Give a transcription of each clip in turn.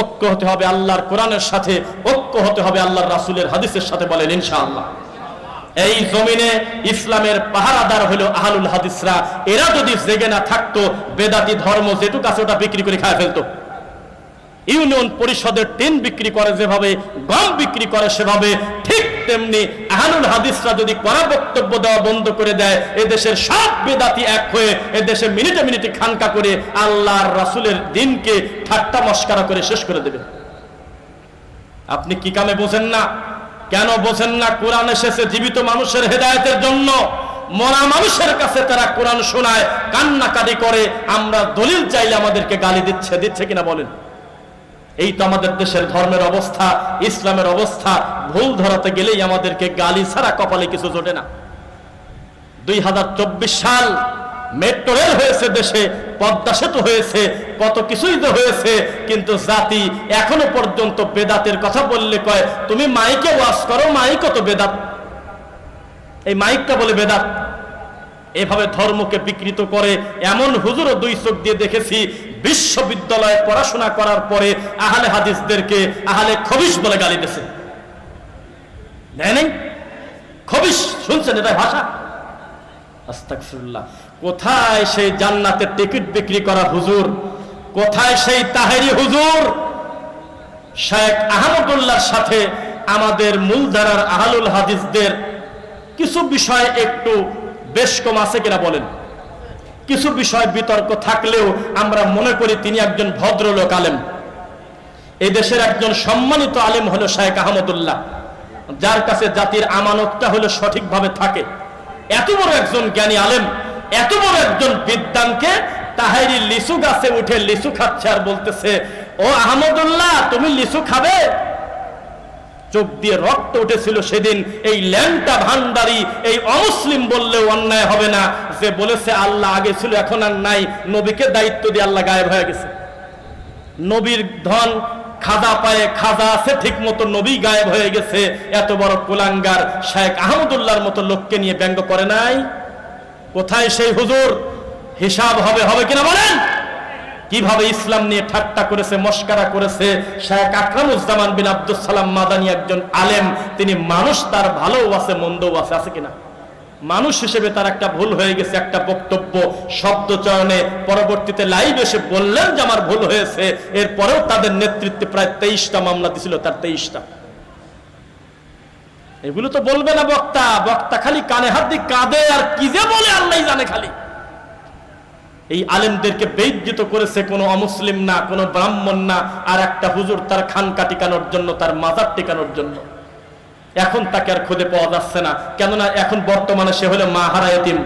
ঐক্য হতে হবে আল্লাহর কোরআনের সাথে, ঐক্য হতে হবে আল্লাহর রাসুলের হাদিসের সাথে বলেন ইনশাআল্লাহ। এই জমিনে ইসলামের পাহারাদার হলো আহলুল হাদিসরা। এরা যদি জেগে না থাকতো, বেদাতি ধর্ম যেটুক আছে ওটা বিক্রি করে খায় ফেলতো। ইউনিয়ন পরিষদের টিন বিক্রি করে যেভাবে, গম বিক্রি করে সেভাবে, ঠিক তেমনি আহলুল হাদিসরা যদি কড়া বক্তব্য দেওয়া বন্ধ করে দেয়, এদেশের সব বেদাতি এক হয়ে এদেশে মিনিটে মিনিটে খানকা করে আল্লাহর রাসূলের দিনকে ঠাট্টা মস্কারা করে শেষ করে দেবে। আপনি কি কামে বোঝেন না? কেন বোঝেন না? কোরআন এসেছে জীবিত মানুষের হেদায়েতের জন্য। মরা মানুষের কাছে তারা কোরআন শোনায়, কান্নাকাটি করে। আমরা দলিল চাইলে আমাদেরকে গালি দিচ্ছে দিচ্ছে কিনা বলেন? এই তো আমাদের দেশের ধর্মের অবস্থা, ইসলামের অবস্থা। ভুল ধরাতে গেলেই আমাদেরকে গালি ছাড়া কপালে কিছু জোটে না। দুই হাজার চব্বিশ সাল মেট্রো রেল হয়েছে দেশে, পদ্মা সেতু হয়েছে, কত কিছুই তো হয়েছে, কিন্তু জাতি এখনও পর্যন্ত বেদাতের কথা বললে কয়, তুমি মাইকে ওয়াশ করো, মাইকও তো বেদাত। এই মাইকটা বলে বেদাত। এভাবে ধর্মকে বিকৃত করে এমন হুজুরও দুই চোখ দিয়ে দেখেছি বিশ্ববিদ্যালয়ে পড়াশোনা করার পরে আহলে হাদিসদেরকে আহলে খবিস বলে গালি দিয়েছে। নেই? খবিস শুনছেন এটা ভাষা? কোথায় সেই জান্নাতের টিকিট বিক্রি করা হুজুর? কোথায় সেই তাহেরি হুজুর? শেখ আহমদুল্লাহর সাথে আমাদের মূলধারার আহলুল হাদিসদের কিছু বিষয় একটু বেশ কম আছে কিনা বলেন। কিছু বিষয় বিতর্ক থাকলেও আমরা মনে করি তিনি একজন ভদ্রলোক আলেম। এই দেশের একজন সম্মানিত আলেম হলো শেখ আহমদুল্লাহ, যার কাছে জাতির আমানতটা হলো সঠিকভাবে থাকে। এত বড় একজন জ্ঞানী আলেম, এত বড় একজন বিদ্যানকে তাহেরি লিচু গাছে উঠে লিচু খাচ্ছে আর বলতেছে, ও আহমদুল্লাহ, তুমি লিচু খাবে? চোখ দিয়ে রক্ত উঠেছিল সেদিন, এই ল্যাংটা ভান্ডারি এই অমুসলিম বললেও অন্যায় হবে না। যে বলেছে, আল্লাহ আগে ছিল, এখন আর নাই। নবীকে দায়িত্ব দিয়ে আল্লাহ গায়েব হয়ে গেছে। নবীর ধন খাজা পায়ে খাজা আছে ঠিক মতো নবী গায়েব হয়ে গেছে। এত বড় কুলাঙ্গার শেখ আহমদুল্লাহর মতো লোককে নিয়ে ব্যঙ্গ করে নাই। কোথায় সেই হুজুর? হিসাব হবে হবে কিনা বলেন? কীভাবে ইসলাম নিয়ে ঠাট্টা করেছে, মস্কারা করেছে? শেখ আকরামুজ্জামান বিন আব্দুল সালাম মাদানি একজন আলেম। তিনি মানুষ, তার ভালোও আছে, মন্দও আছে আছে কিনা? মানুষ হিসেবে তার একটা ভুল হয়ে গেছে, একটা বক্তব্য, শব্দ চয়নে পরবর্তীতে লাইভ এসে বললেন যে আমার ভুল হয়েছে। এরপরেও তাদের নেতৃত্বে প্রায় তেইশটা মামলা দিছিল, তার তেইশটা। এগুলো তো বলবে না বক্তা। বক্তা খালি কানে হাত দিয়ে কাঁদে, আর কি যে বলে আল্লাহ জানে খালি। এই আলেমদেরকে বেজ্জিত করেছে কোনো অমুসলিম না, কোনো ব্রাহ্মণ না, আর একটা হুজুর তার খানকা টিকানোর জন্য, তার মাজার টিকানোর জন্য। এখন তাকে আর খুঁজে পাওয়া যাচ্ছে না। কেননা এখন বর্তমানে সে হলো মা হারা এতিম।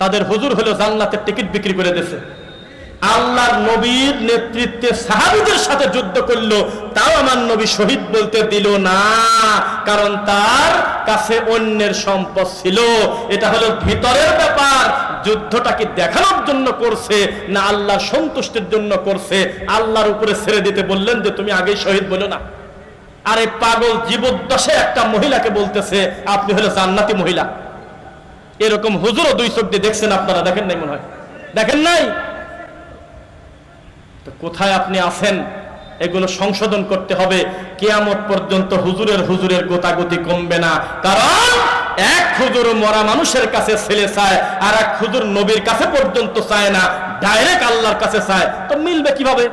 তাদের হুজুর হলো জান্নাতের টিকিট বিক্রি করে দিয়েছে। আল্লাহর নবীর নেতৃত্বে সাহাবিদের সাথে যুদ্ধ করল, তাও আমার নবী শহীদ বলতে দিল না, কারণ তার কাছে অন্যের সম্পদ ছিল। এটা হলো ভিতরের ব্যাপার। যুদ্ধটা কি দেখানোর জন্য করছে, না আল্লাহ সন্তুষ্টির জন্য করছে? আল্লাহর উপরে ছেড়ে দিতে বললেন যে, তুমি আগেই শহীদ বলো না। আরে পাগল জীবদ্দশে একটা মহিলাকে বলতেছে, আপনি হলো জান্নাতি মহিলা। এরকম হুজুরও দুই চোখ দিয়ে দেখছেন আপনারা, দেখেন নাই মনে হয়? দেখেন নাই? কোথায় আপনি আছেন? এগুলো সংশোধন করতে হবে। কেয়ামত পর্যন্ত হুজুরের হুজুরের গোতাগতি কমবে না। কারণ এক হুজুর মরা মানুষের কাছে ছেলে চায় আর এক হুজুর নবীর কাছে পর্যন্ত চায় না। ডাইরেক্ট আল্লাহর কাছে চায়। তো মিলবে কীভাবে?